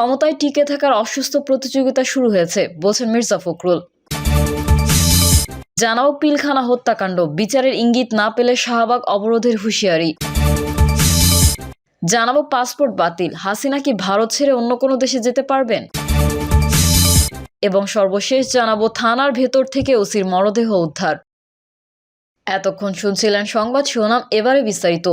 ক্ষমতায় টিকে থাকার অসুস্থ প্রতিযোগিতা শুরু হয়েছে, বলছেন মির্জা ফখরুল। জানাও, পিলখানা হত্যাকাণ্ড, বিচারের ইঙ্গিত না পেলে শাহবাগ অবরোধের হুঁশিয়ারি। জানাব, পাসপোর্ট বাতিল, হাসিনা কি ভারত ছেড়ে অন্য কোনো দেশে যেতে পারবেন? এবং সর্বশেষ জানাব, থানার ভেতর থেকে ওসির মরদেহ উদ্ধার। এতক্ষণ শুনছিলেন সংবাদ শিরোনাম, এবারে বিস্তারিত।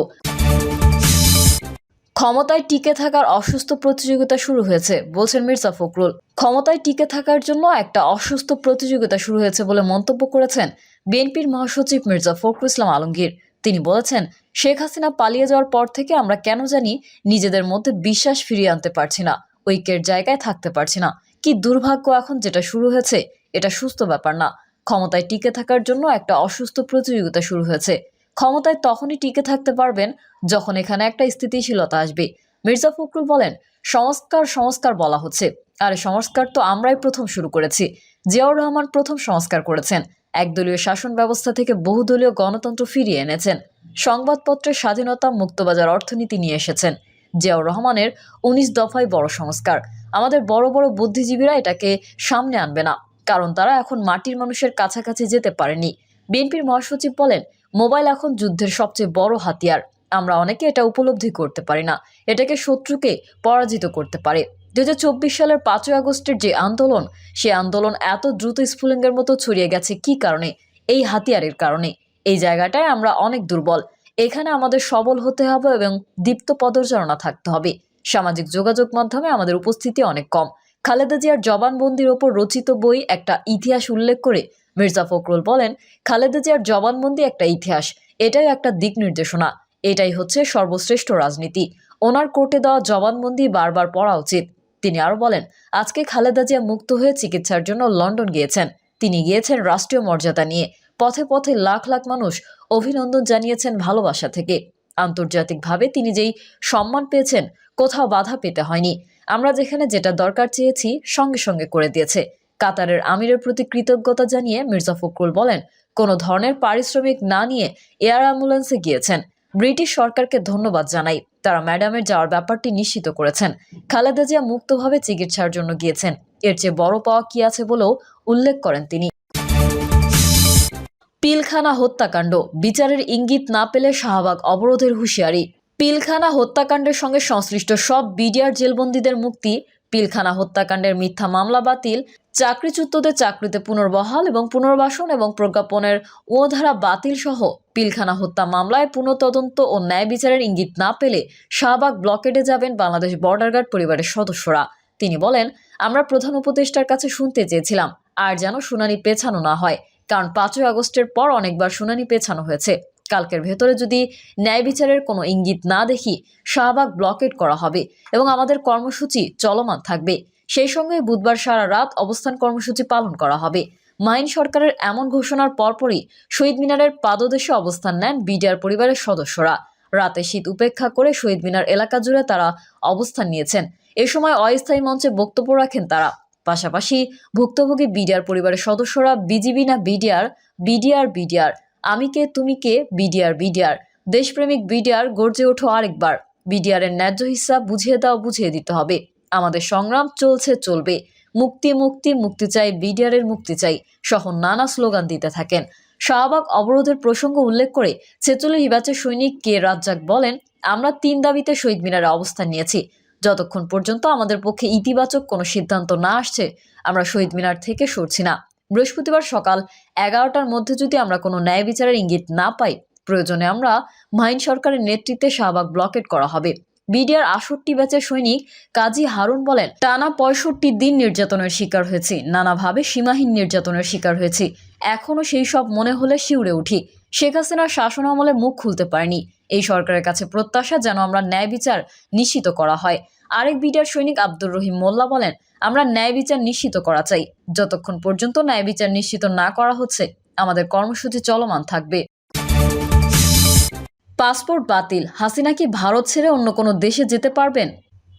ক্ষমতায় টিকে থাকার অসুস্থ প্রতিযোগিতা শুরু হয়েছে, বলছেন মির্জা ফখরুল। ক্ষমতায় টিকে থাকার জন্য একটা অসুস্থ প্রতিযোগিতা শুরু হয়েছে বলে মন্তব্য করেছেন বিএনপির মহাসচিব মির্জা ফখরুল ইসলাম আলমগীর। তিনি বলেছেন, শেখ হাসিনা পালিয়ে যাওয়ার পর থেকে আমরা কেন জানি নিজেদের মধ্যে বিশ্বাস ফিরিয়ে আনতে পারছি না, ঐক্যের জায়গায় থাকতে পারছি না। কি দুর্ভাগ্য এখন যেটা শুরু হয়েছে, এটা সুস্থ ব্যাপার না। ক্ষমতায় টিকে থাকার জন্য একটা অসুস্থ প্রতিযোগিতা শুরু হয়েছে ক্ষমতায় তখনই টিকে থাকতে পারবেন যখন এখানে একটা স্থিতিশীলতা আসবে। মির্জা ফখরুল বলেন, সংস্কার সংস্কার বলা হচ্ছে। আর সংস্কার তো আমরাই প্রথম শুরু করেছি। জিয়াউর রহমান প্রথম সংস্কার করেছেন। একদলীয় শাসন ব্যবস্থা থেকে বহুদলীয় গণতন্ত্র ফিরিয়ে এনেছেন। সংবাদপত্রের স্বাধীনতা মুক্তবাজার অর্থনীতি নিয়ে এসেছেন। জিয়াউর রহমানের উনিশ দফায় বড় সংস্কার। আমাদের বড় বড় বুদ্ধিজীবীরা এটাকে সামনে আনবে না। কারণ তারা এখন মাটির মানুষের কাছাকাছি যেতে পারেনি। বিএনপির মহাসচিব বলেন মোবাইল এখন যুদ্ধের সবচেয়ে বড় হাতিয়ার। আমরা অনেকে এটা উপলব্ধি করতে পারি না। এটাকে শত্রুকে পরাজিত করতে পারে। দু হাজার চব্বিশ সালের পাঁচই আগস্টের যে আন্দোলন, সে আন্দোলন এত দ্রুত স্ফুলিঙ্গের মতো ছড়িয়ে গেছে কি কারণে? এই হাতিয়ারের কারণে। এই জায়গাটায় আমরা অনেক দুর্বল। এখানে আমাদের সবল হতে হবে এবং দীপ্ত পদচারণা থাকতে হবে। সামাজিক যোগাযোগ মাধ্যমে আমাদের উপস্থিতি অনেক কম। খালেদা জিয়ার জবানবন্দির ওপর রচিত বই একটা ইতিহাস উল্লেখ করে মির্জা ফখরুল বলেন, খালেদা জিয়ার জবানবন্দি একটা ইতিহাস, এটাই একটা দিক নির্দেশনা, এটাই হচ্ছে সর্বশ্রেষ্ঠ রাজনীতি। ওনার কোর্টে দেওয়া জবানবন্দি বারবার পড়া উচিত। তিনি আরও বলেন, আজকে খালেদা জিয়া মুক্ত হয়ে চিকিৎসার জন্য লন্ডন গিয়েছেন। তিনি গিয়েছেন রাষ্ট্রীয় মর্যাদা নিয়ে। পথে পথে লাখ লাখ মানুষ অভিনন্দন জানিয়েছেন ভালোবাসা থেকে। আন্তর্জাতিকভাবে তিনি যেই সম্মান পেয়েছেন, কোথাও বাধা পেতে হয়নি। আমরা যেখানে যেটা দরকার চেয়েছি, সঙ্গে সঙ্গে করে দিয়েছে। কাতারের আমিরের প্রতি কৃতজ্ঞতা জানিয়ে মির্জা ফখরুল বলেন, কোনো ধরনের পারিশ্রমিক না নিয়ে এয়ার অ্যাম্বুলেন্সে গিয়েছেন। ব্রিটিশ সরকারকে ধন্যবাদ জানাই। তারা ম্যাডামের যাওয়ার ব্যাপারটি নিশ্চিত করেছেন। খালেদা জিয়া মুক্তভাবে চিকিৎসার জন্য গিয়েছেন। এর চেয়ে বড় পাওয়া কি আছে বলেও উল্লেখ করেন তিনি। পিলখানা হত্যাকাণ্ড। বিচারের ইঙ্গিত না পেলে শাহবাগ অবরোধের হুঁশিয়ারি। পিলখানা হত্যাকাণ্ডের সঙ্গে সংশ্লিষ্ট সব বিডিআর জেলবন্দীদের মুক্তি। পিলখানা হত্যাকাণ্ডের মিথ্যা মামলা বাতিল। চাকরিচ্যুতদের চাকরিতে পুনর্বহাল এবং পুনর্বাসন এবং প্রজ্ঞাপনের ও ধারা বাতিল সহ পিলখানা হত্যা মামলায় পুনঃতদন্ত ও ন্যায় বিচারের ইঙ্গিত না পেলে শাহবাগ ব্লকেডে যাবেন বাংলাদেশ বর্ডার গার্ড পরিবারের সদস্যরা। তিনি বলেন, আমরা প্রধান উপদেষ্টার কাছে শুনতে চেয়েছিলাম, আর যেন শুনানি পেছানো না হয়, কারণ পাঁচই আগস্টের পর অনেকবার শুনানি পেছানো হয়েছে। কালকের ভেতরে যদি ন্যায় বিচারের কোনো ইঙ্গিত না দেখি, শাহবাগ ব্লকেট করা হবে এবং আমাদের কর্মসূচি চলমান থাকবে। সেই সঙ্গে বুধবার সারা রাত অবস্থান কর্মসূচি পালন করা হবে। মাইন সরকারের এমন ঘোষণার পরপরই শহীদ মিনারের পাদদেশে অবস্থান নেন বিডিআর পরিবারের সদস্যরা। রাতে শীত উপেক্ষা করে শহীদ মিনার এলাকা জুড়ে তারা অবস্থান নিয়েছেন। এ সময় অস্থায়ী মঞ্চে বক্তব্য রাখেন তারা। পাশাপাশি ভুক্তভোগী বিডিআর পরিবারের সদস্যরা, বিজিবি না বিডিআর বিডিআর বিডিআর, আমি কে, তুমি কে, বিডিআর বিডিআর, দেশপ্রেমিক বিডিআর গর্জে ওঠো আরেকবার। বিডিআরের ন্যায্য হিসাব বুঝিয়ে দাও, বুঝিয়ে দিতে হবে। আমাদের সংগ্রাম চলছে, চলবে। মুক্তি মুক্তি মুক্তি চাই, বিডিআরের মুক্তি চাই, সহ নানা স্লোগান দিতে থাকেন। শাহবাগ অবরোধের প্রসঙ্গ উল্লেখ করে ছেচল্লিশ ব্যাচের সৈনিক কে রাজ্জাক বলেন, আমরা তিন দাবিতে শহীদ মিনারে অবস্থান নিয়েছি। যতক্ষণ পর্যন্ত আমাদের পক্ষে ইতিবাচক কোনো সিদ্ধান্ত না আসছে, আমরা শহীদ মিনার থেকে সরছি না। বৃহস্পতিবার সকাল এগারোটার মধ্যে যদি আমরা কোনো ন্যায় বিচারের ইঙ্গিত না পাই, প্রয়োজনে আমরা মাইন সরকারের নেতৃত্বে শাহবাগ ব্লকেট করা হবে। বিডিআর আষট্টি ব্যাচের সৈনিক কাজী হারুন বলেন, টানা পঁয়ষট্টি দিন নির্যাতনের শিকার হয়েছি, নানাভাবে সীমাহীন নির্যাতনের শিকার হয়েছি। এখনও সেই সব মনে হলে শিউরে উঠি। শেখ হাসিনার শাসন আমলে মুখ খুলতে পারেনি। এই সরকারের কাছে প্রত্যাশা যেন আমরা ন্যায় বিচার নিশ্চিত করা হয়। আরেক বিডিআর সৈনিক আব্দুর রহিম মোল্লা বলেন, আমরা ন্যায় বিচার নিশ্চিত করা চাই। যতক্ষণ পর্যন্ত ন্যায় বিচার নিশ্চিত না করা হচ্ছে, আমাদের কর্মসূচি চলমান থাকবে। পাসপোর্ট বাতিল। হাসিনা কি ভারত ছেড়ে অন্য কোনো দেশে যেতে পারবেন?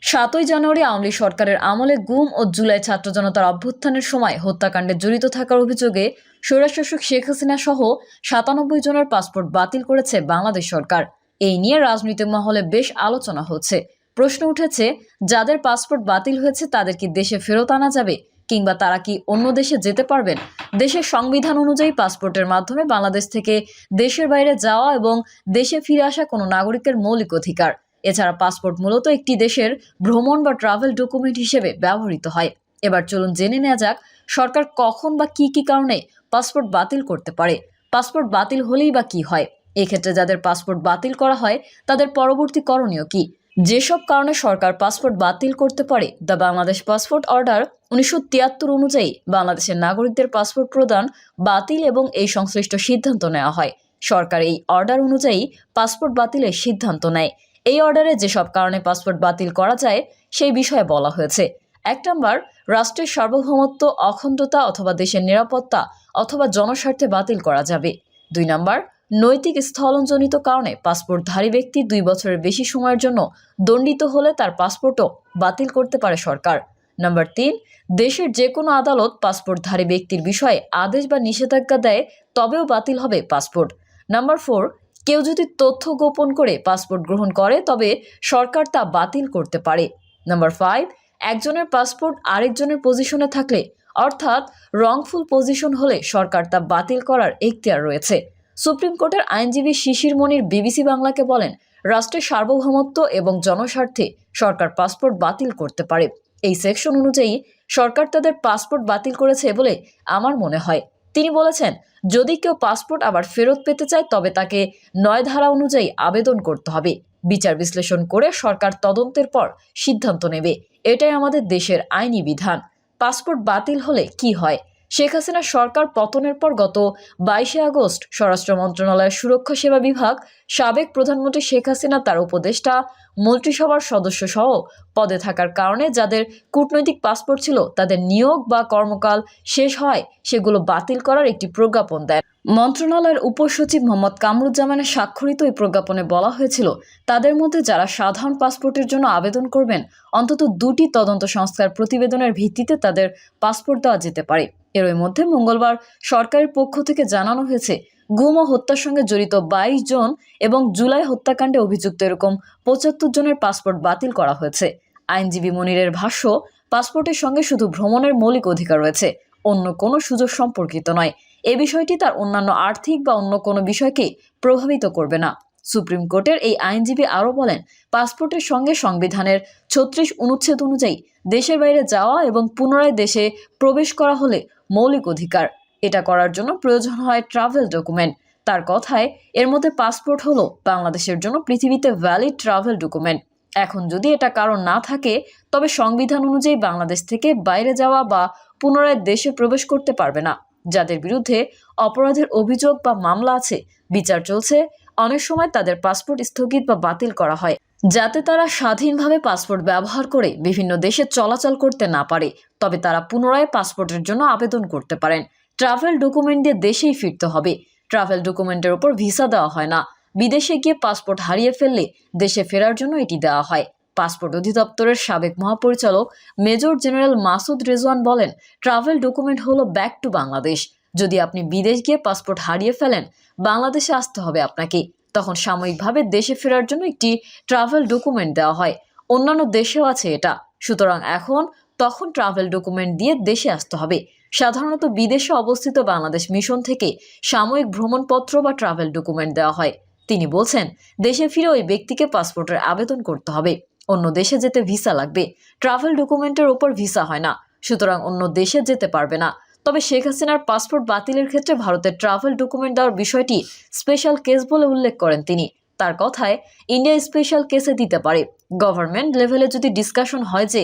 সাতই জানুয়ারি আওয়ামী সরকারের আমলে গুম ও জুলাই ছাত্র জনতার অভ্যুত্থানের সময় হত্যাকাণ্ডে জড়িত থাকার অভিযোগে স্বৈরশাসক শেখ হাসিনা সহ সাতানব্বই জনের পাসপোর্ট বাতিল করেছে বাংলাদেশ সরকার। এই নিয়ে রাজনৈতিক মহলে বেশ আলোচনা হচ্ছে। প্রশ্ন উঠেছে, যাদের পাসপোর্ট বাতিল হয়েছে তাদের কি দেশে ফেরত আনা যাবে? কিংবা তারা কি অন্য দেশে যেতে পারবেন? দেশের সংবিধান অনুযায়ী পাসপোর্টের মাধ্যমে বাংলাদেশ থেকে দেশের বাইরে যাওয়া এবং দেশে ফিরে আসা কোনো নাগরিকের মৌলিক অধিকার। এছাড়া পাসপোর্ট মূলত একটি দেশের ভ্রমণ বা ট্রাভেল ডকুমেন্ট হিসেবে ব্যবহৃত হয়। এবার চলুন জেনে নেওয়া যাক, সরকার কখন বা কি কি কারণে পাসপোর্ট বাতিল করতে পারে? পাসপোর্ট বাতিল হলেই বা কি হয়? এক্ষেত্রে যাদের পাসপোর্ট বাতিল করা হয়, তাদের পরবর্তী করণীয় কি? যেসব কারণে সরকার পাসপোর্ট বাতিল করতে পারে দ্য বাংলাদেশ পাসপোর্ট অর্ডার উনিশশো তিয়াত্তর অনুযায়ী বাংলাদেশের নাগরিকদের পাসপোর্ট প্রদান, বাতিল এবং এই সংশ্লিষ্ট সিদ্ধান্ত নেওয়া হয়। সরকার এই অর্ডার অনুযায়ী পাসপোর্ট বাতিলের সিদ্ধান্ত নেয়। এই অর্ডারে যেসব কারণে পাসপোর্ট বাতিল করা যায়, সেই বিষয়ে বলা হয়েছে। এক নম্বর, রাষ্ট্রের সার্বভৌমত্ব, অখণ্ডতা অথবা দেশের নিরাপত্তা অথবা জনস্বার্থে বাতিল করা যাবে। দুই নম্বর নৈতিক স্থলনজনিত কারণে পাসপোর্টধারী ব্যক্তি দুই বছরের বেশি সময়ের জন্য দণ্ডিত হলে তার পাসপোর্টও বাতিল করতে পারে সরকার। নাম্বার তিন, দেশের যে কোনো আদালত পাসপোর্টধারী ব্যক্তির বিষয়ে আদেশ বা নিষেধাজ্ঞা দেয়, তবেও বাতিল হবে পাসপোর্ট। নাম্বার ফোর, কেউ যদি তথ্য গোপন করে পাসপোর্ট গ্রহণ করে, তবে সরকার তা বাতিল করতে পারে। নাম্বার ফাইভ, একজনের পাসপোর্ট আরেকজনের পজিশনে থাকলে, অর্থাৎ রংফুল পজিশন হলে সরকার তা বাতিল করার এখতিয়ার রয়েছে। সুপ্রিম কোর্টের আইনজীবী শিশির মনির বিবিসি বাংলাকে বলেন, রাষ্ট্রের সার্বভৌমত্ব এবং জনস্বার্থে সরকার পাসপোর্ট বাতিল করতে পারে। এই সেকশন অনুযায়ী সরকার তাদের পাসপোর্ট বাতিল করেছে বলে আমার মনে হয়। তিনি বলেছেন, যদি কেউ পাসপোর্ট আবার ফেরত পেতে চায়, তবে তাকে নয় ধারা অনুযায়ী আবেদন করতে হবে। বিচার বিশ্লেষণ করে সরকার তদন্তের পর সিদ্ধান্ত নেবে। এটাই আমাদের দেশের আইনি বিধান। পাসপোর্ট বাতিল হলে কি হয়? শেখ হাসিনা সরকার পতনের পর গত বাইশে আগস্ট স্বরাষ্ট্র মন্ত্রণালয়ের সুরক্ষা সেবা বিভাগ সাবেক প্রধানমন্ত্রী শেখ হাসিনা তার উপদেষ্টা মন্ত্রিসভার সদস্য সহ পদে থাকার কারণে যাদের কূটনৈতিক পাসপোর্ট ছিল, তাদের নিয়োগ বা কর্মকাল শেষ হয়, সেগুলো বাতিল করার একটি প্রজ্ঞাপন দেন মন্ত্রণালয়ের উপসচিব মোহাম্মদ কামরুজ্জামানের স্বাক্ষরিত এই প্রজ্ঞাপনে বলা হয়েছিল, তাদের মধ্যে যারা সাধারণ পাসপোর্টের জন্য আবেদন করবেন, অন্তত দুটি তদন্ত সংস্থার প্রতিবেদনের ভিত্তিতে তাদের পাসপোর্ট দেওয়া যেতে পারে। এর মধ্যে মঙ্গলবার সরকারের পক্ষ থেকে জানানো হয়েছে গুম ও হত্যার সঙ্গে জড়িত বাইশ জন এবং জুলাই হত্যাকাণ্ডে অভিযুক্ত এরকম পঁচাত্তর জনের পাসপোর্ট বাতিল করা হয়েছে। আইনজীবী মনিরের ভাষ্য, পাসপোর্টের সঙ্গে শুধু ভ্রমণের মৌলিক অধিকার রয়েছে, অন্য কোনো সুযোগ সম্পর্কিত নয়। এ বিষয়টি তার অন্যান্য আর্থিক বা অন্য কোনো বিষয়কে প্রভাবিত করবে না। সুপ্রিম কোর্টের এই আইনজীবী আরও বলেন, পাসপোর্টের সঙ্গে সংবিধানের ছত্রিশ অনুচ্ছেদ অনুযায়ী দেশের বাইরে যাওয়া এবং পুনরায় দেশে প্রবেশ করা হলে মৌলিক অধিকার এটা করার জন্য প্রয়োজন হয় ট্রাভেল ডকুমেন্ট তার কথায়, এর মধ্যে পাসপোর্ট হলো বাংলাদেশের জন্য পৃথিবীতে ভ্যালিড ট্রাভেল ডকুমেন্ট এখন যদি এটা কারণ না থাকে, তবে সংবিধান অনুযায়ী বাংলাদেশ থেকে বাইরে যাওয়া বা পুনরায় দেশে প্রবেশ করতে পারবে না। যাদের বিরুদ্ধে অপরাধের অভিযোগ বা মামলা আছে, বিচার চলছে, অনেক সময় তাদের পাসপোর্ট স্থগিত বা বাতিল করা হয়, যাতে তারা স্বাধীনভাবে পাসপোর্ট ব্যবহার করে বিভিন্ন দেশে চলাচল করতে না পারে। তবে তারা পুনরায় পাসপোর্টের জন্য আবেদন করতে পারেন। ট্রাভেল ডকুমেন্ট দিয়ে দেশেই ফিরতে হবে। ট্রাভেল ডকুমেন্টের ওপর ভিসা দেওয়া হয় না। বিদেশে গিয়ে পাসপোর্ট হারিয়ে ফেললে দেশে ফেরার জন্য এটি দেওয়া হয়। পাসপোর্ট অধিদপ্তরের সাবেক মহাপরিচালক মেজর জেনারেল মাসুদ রেজওয়ান বলেন, ট্রাভেল ডকুমেন্ট হলো ব্যাক টু বাংলাদেশ। যদি আপনি বিদেশ গিয়ে পাসপোর্ট হারিয়ে ফেলেন, বাংলাদেশে আসতে হবে আপনাকে। তখন সাময়িকভাবে দেশে ফেরার জন্য একটি ট্রাভেল ডকুমেন্ট দেওয়া হয়। অন্যান্য দেশেও আছে এটা। সুতরাং এখন, তখন ট্রাভেল ডকুমেন্ট দিয়ে দেশে আসতে হবে। সাধারণত বিদেশে অবস্থিত বাংলাদেশ মিশন থেকে সাময়িক ভ্রমণপত্র বা ট্রাভেল ডকুমেন্ট দেওয়া হয়। তিনি বলছেন, দেশে ফিরে ওই ব্যক্তিকে পাসপোর্টের আবেদন করতে হবে। অন্য দেশে যেতে ভিসা লাগবে। ট্রাভেল ডকুমেন্টের ওপর ভিসা হয় না। সুতরাং অন্য দেশে যেতে পারবে না। তবে শেখ হাসিনার পাসপোর্ট বাতিলের ক্ষেত্রে ভারতের ট্রাভেল ডকুমেন্ট দেওয়ার বিষয়টি স্পেশাল কেস বলে উল্লেখ করেন তিনি। তার কথায় ইন্ডিয়া স্পেশাল কেসে দিতে পারে। গভর্নমেন্ট লেভেলে যদি ডিসকাশন হয় যে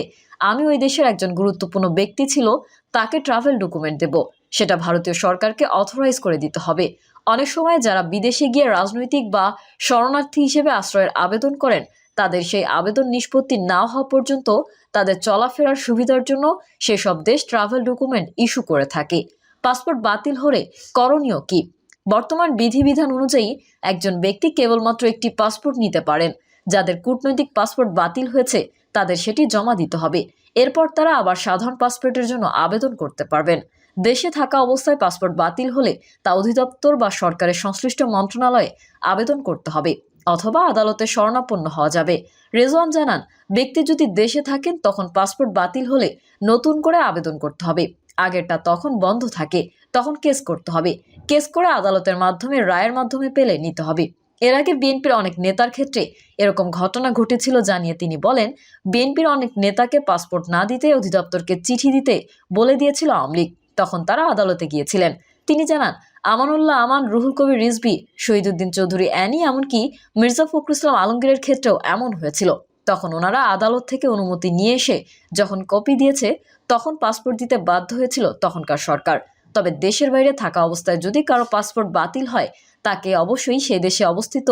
আমি ওই দেশের একজন গুরুত্বপূর্ণ ব্যক্তি ছিল, তাকে ট্রাভেল ডকুমেন্ট দেব। সেটা ভারতীয় সরকারকে অথরাইজ করে দিতে হবে। অনেক সময় যারা বিদেশে গিয়ে রাজনৈতিক বা শরণার্থী হিসেবে আশ্রয়ের আবেদন করেন, তাদের সেই আবেদন নিষ্পত্তি না হওয়া পর্যন্ত তাদের চলাফেরার সুবিধার জন্য সেসব দেশ ট্রাভেল ডকুমেন্ট ইস্যু করে থাকে। পাসপোর্ট বাতিল হলে করণীয় কি? বর্তমান বিধিবিধান অনুযায়ী একজন ব্যক্তি কেবলমাত্র একটি পাসপোর্ট নিতে পারেন। যাদের কূটনৈতিক পাসপোর্ট বাতিল হয়েছে, তাদের সেটি জমা দিতে হবে। এরপর তারা আবার সাধারণ পাসপোর্টের জন্য আবেদন করতে পারবেন। দেশে থাকা অবস্থায় পাসপোর্ট বাতিল হলে তা অধিদপ্তর বা সরকারের সংশ্লিষ্ট মন্ত্রণালয়ে আবেদন করতে হবে, অথবা আদালতে শরণাপন্ন হওয়া যাবে। রেজওয়ান জানান, ব্যক্তি যদি দেশে থাকেন, তখন পাসপোর্ট বাতিল হলে নতুন করে আবেদন করতে হবে। আগেরটা তখন বন্ধ থাকে, তখন কেস করতে হবে। কেস করে আদালতের মাধ্যমে, রায়ের মাধ্যমে পেলে নিতে হবে। এর আগে বিএনপির অনেক নেতার ক্ষেত্রে এরকম ঘটনা ঘটেছিল জানিয়ে তিনি বলেন, বিএনপির অনেক নেতাকে পাসপোর্ট না দিতে অধিদপ্তরকে চিঠি দিতে বলে দিয়েছিল আওয়ামী লীগ। তখন তারা আদালতে গিয়েছিলেন। তিনি জানান, আমানুল্লাহ আমান, রুহুল কবির রিজভি, শহীদুদ্দিন চৌধুরী অ্যানি এমনকি মির্জা ফখরুল ইসলাম আলমগীরের ক্ষেত্রেও এমন হয়েছিল। তখন ওনারা আদালত থেকে অনুমতি নিয়ে এসে যখন কপি দিয়েছে তখন পাসপোর্ট দিতে বাধ্য হয়েছিল তখনকার সরকার। তবে দেশের বাইরে থাকা অবস্থায় যদি কারও পাসপোর্ট বাতিল হয়, তাকে অবশ্যই সেই দেশে অবস্থিত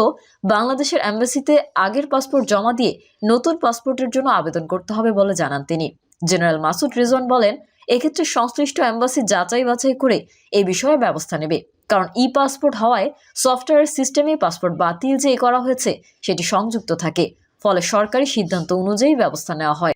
বাংলাদেশের অ্যাম্বাসিতে আগের পাসপোর্ট জমা দিয়ে নতুন পাসপোর্টের জন্য আবেদন করতে হবে বলে জানান তিনি। জেনারেল মাসুদ রিজওয়ান বলেন, এক্ষেত্রে সংশ্লিষ্ট অ্যাম্বাসি যাচাই বাছাই করে এই বিষয়ে ব্যবস্থা নেবে। কারণ ই পাসপোর্ট হওয়ায় সফটওয়্যার সিস্টেমে পাসপোর্ট বাতিল যে করা হয়েছে, সেটি সংযুক্ত থাকে। ফলে সরকারি সিদ্ধান্ত অনুযায়ী ব্যবস্থা নেওয়া হয়।